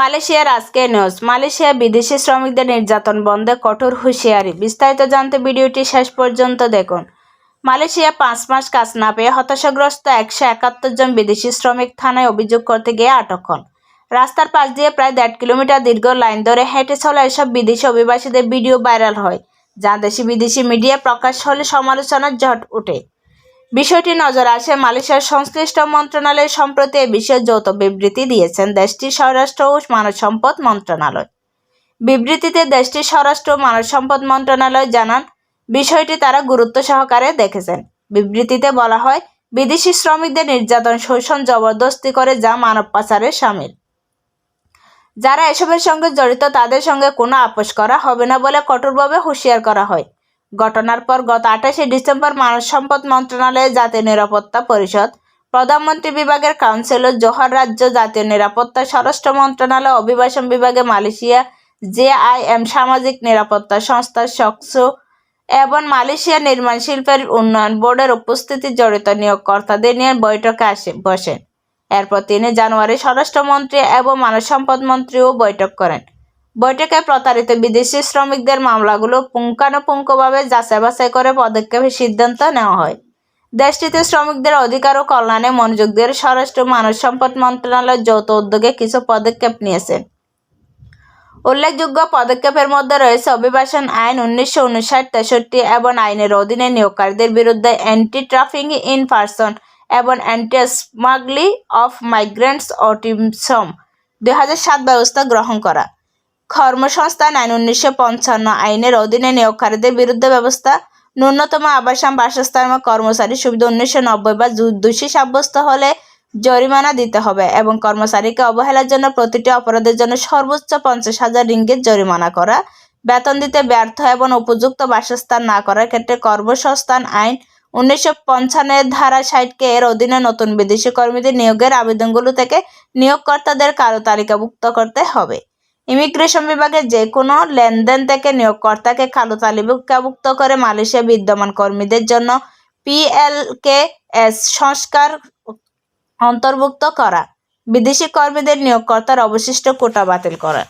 মালয়েশিয়ার আজকের news Malaysia বিদেশি শ্রমিকদের নির্যাতন বন্ধে কঠোর হুঁশিয়ারি। বিস্তারিত জানতে ভিডিওটি শেষ পর্যন্ত দেখুন। মালয়েশিয়া পাঁচ মাস কাজ না পেয়ে হতাশাগ্রস্ত একশো একাত্তর জন বিদেশি শ্রমিক থানায় অভিযোগ করতে গিয়ে আটক হন। রাস্তার পাশ দিয়ে প্রায় দেড় কিলোমিটার দীর্ঘ লাইন ধরে হেঁটে চলা এসব বিদেশি অভিবাসীদের ভিডিও ভাইরাল হয়, যা দেশি বিদেশি মিডিয়া প্রকাশ হলে সমালোচনার জট ওঠে। বিষয়টি নজরে আসে, মালয়েশিয়ার সংশ্লিষ্ট মন্ত্রণালয় সম্প্রতি এ বিষয়ে যৌথ বিবৃতি দিয়েছেন দেশটির স্বরাষ্ট্র ও মানব সম্পদ মন্ত্রণালয়। বিবৃতিতে দেশটির স্বরাষ্ট্র ও মানব সম্পদ মন্ত্রণালয় জানান, বিষয়টি তারা গুরুত্ব সহকারে দেখেছেন। বিবৃতিতে বলা হয়, বিদেশি শ্রমিকদের নির্যাতন শোষণ জবরদস্তি করে যা মানব পাচারের সামিল। যারা এসবের সঙ্গে জড়িত তাদের সঙ্গে কোনো আপোষ করা হবে না বলে কঠোরভাবে হুঁশিয়ার করা হয়। ঘটনার পর গত আঠাশে ডিসেম্বর মানব সম্পদ মন্ত্রণালয়ের জাতীয় নিরাপত্তা পরিষদ, প্রধানমন্ত্রী বিভাগের কাউন্সিলর, জোহর রাজ্য জাতীয় নিরাপত্তা স্বরাষ্ট্র মন্ত্রণালয়, অভিবাসন বিভাগে মালয়েশিয়া জেআইএম সামাজিক নিরাপত্তা সংস্থা সকসো এবং মালয়েশিয়া নির্মাণ শিল্পের উন্নয়ন বোর্ডের উপস্থিতি জড়িত নিয়োগকর্তাদের নিয়ে বৈঠকে আসে বসেন। এরপর তিনি জানুয়ারি স্বরাষ্ট্রমন্ত্রী এবং মানব সম্পদ মন্ত্রীও বৈঠক করেন। বৈঠকে প্রতারিত বিদেশি শ্রমিকদের মামলাগুলো পুঙ্খানুপুঙ্খভাবে যাচাই বাছাই করে পদক্ষেপের সিদ্ধান্ত নেওয়া হয়। দেশটিতে শ্রমিকদের অধিকার ও কল্যাণে মনোযোগ দিয়ে স্বরাষ্ট্র মানব সম্পদ মন্ত্রণালয় যৌথ উদ্যোগে কিছু পদক্ষেপ নিয়েছে। উল্লেখযোগ্য পদক্ষেপের মধ্যে রয়েছে অভিবাসন আইন উনিশশো উনষাট, তেষট্টি এবং আইনের অধীনে নিয়োগকারীদের বিরুদ্ধে অ্যান্টি ট্রাফিং ইন পার্সন এবং অ্যান্টি স্মাগলি অফ মাইগ্রেন্টস অটিমসম দুই হাজার সাত ব্যবস্থা গ্রহণ করা। কর্মসংস্থান আইন উনিশশো পঞ্চান্ন আইনের অধীনে নিয়োগকারীদের বিরুদ্ধে ব্যবস্থা। ন্যূনতম আবাসন, বাসস্থান বা কর্মচারী সুবিধা উনিশশো নব্বই বা দোষী সাব্যস্ত হলে জরিমানা দিতে হবে এবং কর্মচারীকে অবহেলার জন্য প্রতিটি অপরাধের জন্য সর্বোচ্চ পঞ্চাশ হাজার রিঙ্গিত জরিমানা করা। বেতন দিতে ব্যর্থ এবং উপযুক্ত বাসস্থান না করার ক্ষেত্রে কর্মসংস্থান আইন উনিশশো পঞ্চান্নের ধারা ষাটকে এর অধীনে নতুন বিদেশি কর্মীদের নিয়োগের আবেদনগুলো থেকে নিয়োগকর্তাদের কারও তালিকাভুক্ত করতে হবে। ইমিগ্রেশন বিভাগে যে কোনো লেনদেন থেকে নিয়োগকর্তাকে কালো তালিকাভুক্ত করে মালয়েশিয়া বিদ্যমান কর্মীদের জন্য পিএলকে এস সংস্কার অন্তর্ভুক্ত করা। বিদেশি কর্মীদের নিয়োগকর্তার অবশিষ্ট কোটা বাতিল করা।